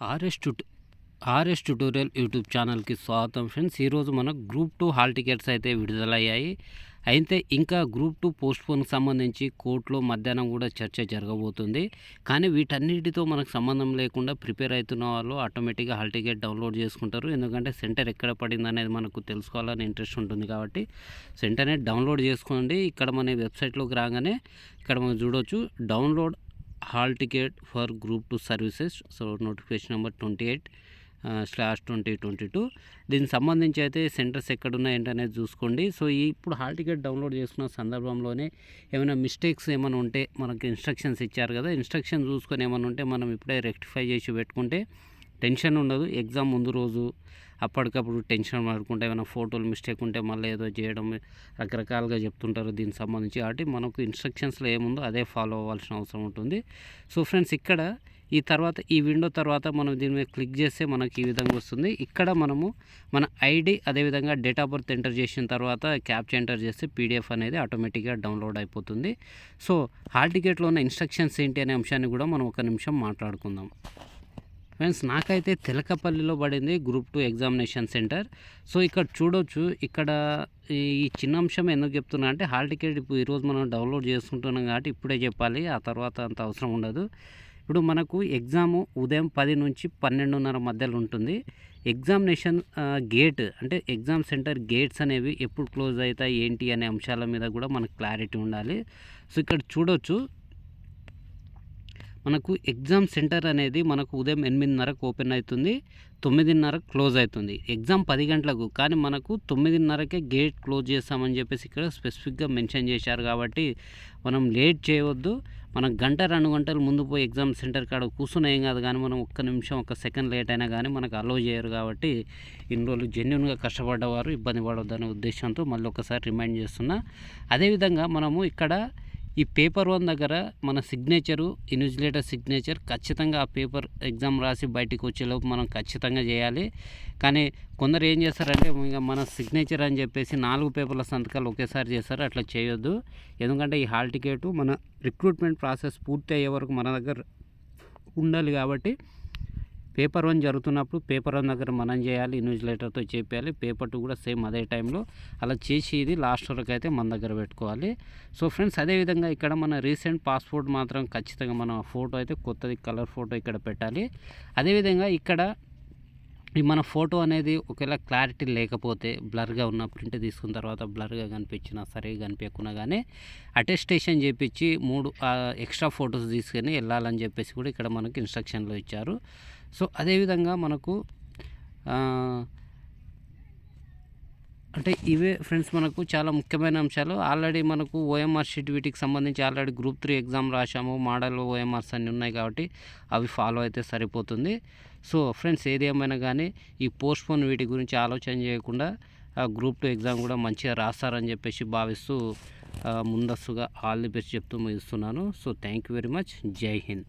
RS ట్యూట్ R S tutorial YouTube ఛానల్కి స్వాగతం ఫ్రెండ్స్. ఈరోజు మనకు గ్రూప్ టూ హాల్ టికెట్స్ అయితే విడుదలయ్యాయి. అయితే ఇంకా గ్రూప్ టూ పోస్ట్పోన్కి సంబంధించి కోర్టులో మధ్యాహ్నం కూడా చర్చ జరగబోతుంది. కానీ వీటన్నిటితో మనకు సంబంధం లేకుండా ప్రిపేర్ అవుతున్న వాళ్ళు ఆటోమేటిక్గా హాల్ టికెట్ డౌన్లోడ్ చేసుకుంటారు. ఎందుకంటే సెంటర్ ఎక్కడ పడింది అనేది మనకు తెలుసుకోవాలని ఇంట్రెస్ట్ ఉంటుంది కాబట్టి సెంటర్నే డౌన్లోడ్ చేసుకోండి. ఇక్కడ మన వెబ్సైట్లోకి రాగానే ఇక్కడ మనం చూడవచ్చు download hall ticket for group two services so notification number twenty eight slash twenty twenty two దీనికి సంబంధించి అయితే సెంటర్స్ ఎక్కడున్నాయి ఏంటనేది చూసుకోండి. సో ఇప్పుడు హాల్ టికెట్ డౌన్లోడ్ చేసుకున్న సందర్భంలోనే ఏమైనా మిస్టేక్స్ ఏమైనా ఉంటే మనకి ఇన్స్ట్రక్షన్స్ ఇచ్చారు కదా. ఇన్స్ట్రక్షన్ చూసుకొని ఏమైనా ఉంటే మనం ఇప్పుడే రెక్టిఫై చేసి పెట్టుకుంటే టెన్షన్ ఉండదు. ఎగ్జామ్ ముందు రోజు అప్పటికప్పుడు టెన్షన్ పడుకుంటే ఏమైనా ఫోటోలు మిస్టేక్ ఉంటే మళ్ళీ ఏదో చేయడం రకరకాలుగా చెప్తుంటారు దీనికి సంబంధించి. కాబట్టి మనకు ఇన్స్ట్రక్షన్స్లో ఏముందో అదే ఫాలో అవ్వాల్సిన అవసరం ఉంటుంది. సో ఫ్రెండ్స్ ఇక్కడ ఈ తర్వాత ఈ విండో తర్వాత మనం దీని మీద క్లిక్ చేస్తే మనకి ఈ విధంగా వస్తుంది. ఇక్కడ మనము మన ఐడి అదేవిధంగా డేట్ ఆఫ్ బర్త్ ఎంటర్ చేసిన తర్వాత క్యాప్చర్ ఎంటర్ చేస్తే పీడిఎఫ్ అనేది ఆటోమేటిక్గా డౌన్లోడ్ అయిపోతుంది. సో హాల్ టికెట్లో ఉన్న ఇన్స్ట్రక్షన్స్ ఏంటి అనే అంశాన్ని కూడా మనం ఒక నిమిషం మాట్లాడుకుందాం. ఫ్రెండ్స్ నాకైతే తెలకపల్లిలో పడింది group two examination centre so ఇక్కడ చూడొచ్చు ఇక్కడ ఈ చిన్న అంశం ఎందుకు చెప్తున్నా అంటే హాల్ టికెట్ ఇప్పుడు ఈరోజు మనం డౌన్లోడ్ చేసుకుంటున్నాం కాబట్టి ఇప్పుడే చెప్పాలి ఆ తర్వాత అంత అవసరం ఉండదు. ఇప్పుడు మనకు ఎగ్జాము ఉదయం పది నుంచి పన్నెండున్నర మధ్యలో ఉంటుంది. ఎగ్జామినేషన్ గేట్ అంటే ఎగ్జామ్ సెంటర్ గేట్స్ అనేవి ఎప్పుడు క్లోజ్ అవుతాయి ఏంటి అనే అంశాల మీద కూడా మనకు క్లారిటీ ఉండాలి. సో ఇక్కడ చూడొచ్చు మనకు ఎగ్జామ్ సెంటర్ అనేది మనకు ఉదయం ఎనిమిదిన్నరకు ఓపెన్ అవుతుంది తొమ్మిదిన్నర క్లోజ్ అవుతుంది. ఎగ్జామ్ పది గంటలకు కానీ మనకు తొమ్మిదిన్నరకే గేట్ క్లోజ్ చేస్తామని చెప్పేసి ఇక్కడ స్పెసిఫిక్గా మెన్షన్ చేశారు కాబట్టి మనం లేట్ చేయవద్దు. మనం గంట రెండు గంటలు ముందు పోయి ఎగ్జామ్ సెంటర్ కాడ కూర్చుని ఏం కాదు కానీ మనం ఒక్క నిమిషం ఒక సెకండ్ లేట్ అయినా కానీ మనకు అలో చేయరు కాబట్టి ఇన్ని రోజులు జెన్యున్గా కష్టపడ్డవారు ఇబ్బంది పడవద్దనే ఉద్దేశంతో మళ్ళీ ఒకసారి రిమైండ్ చేస్తున్నా. అదేవిధంగా మనము ఇక్కడ ఈ పేపర్ వన్ దగ్గర మన సిగ్నేచరు ఇన్విజిలేటర్ సిగ్నేచర్ ఖచ్చితంగా ఆ పేపర్ ఎగ్జామ్ రాసి బయటికి వచ్చేలోపు మనం ఖచ్చితంగా చేయాలి. కానీ కొందరు ఏం చేస్తారంటే ఇంకా మన సిగ్నేచర్ అని చెప్పేసి నాలుగు పేపర్ల సంతకాలు ఒకేసారి చేస్తారు. అట్లా చేయొద్దు. ఎందుకంటే ఈ హాల్ టికెట్ మన రిక్రూట్మెంట్ ప్రాసెస్ పూర్తి అయ్యే వరకు మన దగ్గర ఉండాలి కాబట్టి పేపర్ వన్ జరుగుతున్నప్పుడు పేపర్ వన్ దగ్గర మనం చేయాలి ఇన్వెజ్లేటర్తో చేపించాలి పేపర్ టూ కూడా సేమ్ అదే టైంలో అలా చేసి ఇది లాస్ట్ వరకు అయితే మన దగ్గర పెట్టుకోవాలి. సో ఫ్రెండ్స్ అదేవిధంగా ఇక్కడ మన రీసెంట్ పాస్పోర్ట్ మాత్రం ఖచ్చితంగా మన ఫోటో అయితే కొత్తది కలర్ ఫోటో ఇక్కడ పెట్టాలి. అదేవిధంగా ఇక్కడ ఈ మన ఫోటో అనేది ఒకవేళ క్లారిటీ లేకపోతే బ్లర్గా ఉన్న ప్రింట్ తీసుకున్న తర్వాత బ్లర్గా కనిపించినా సరే కనిపించకున్నా కానీ అటెస్టేషన్ చేపించి మూడు ఎక్స్ట్రా ఫొటోస్ తీసుకొని వెళ్ళాలని చెప్పేసి కూడా ఇక్కడ మనకి ఇన్స్ట్రక్షన్లో ఇచ్చారు. సో అదేవిధంగా మనకు అంటే ఇవే ఫ్రెండ్స్ మనకు చాలా ముఖ్యమైన అంశాలు. ఆల్రెడీ మనకు ఓఎంఆర్ షీట్ వీటికి సంబంధించి ఆల్రెడీ గ్రూప్ త్రీ ఎగ్జామ్ రాశాము. మోడల్ ఓఎంఆర్స్ అన్నీ ఉన్నాయి కాబట్టి అవి ఫాలో అయితే సరిపోతుంది. సో ఫ్రెండ్స్ ఏది ఏమైనా కానీ ఈ పోస్ట్పోన్ వీటి గురించి ఆలోచన చేయకుండా గ్రూప్ టూ ఎగ్జామ్ కూడా మంచిగా రాస్తారని చెప్పేసి భావిస్తూ ముందస్తుగా ఆల్ ది బెస్ట్ చెప్తూ ముగిస్తున్నాను. So thank you very much. జై హింద్.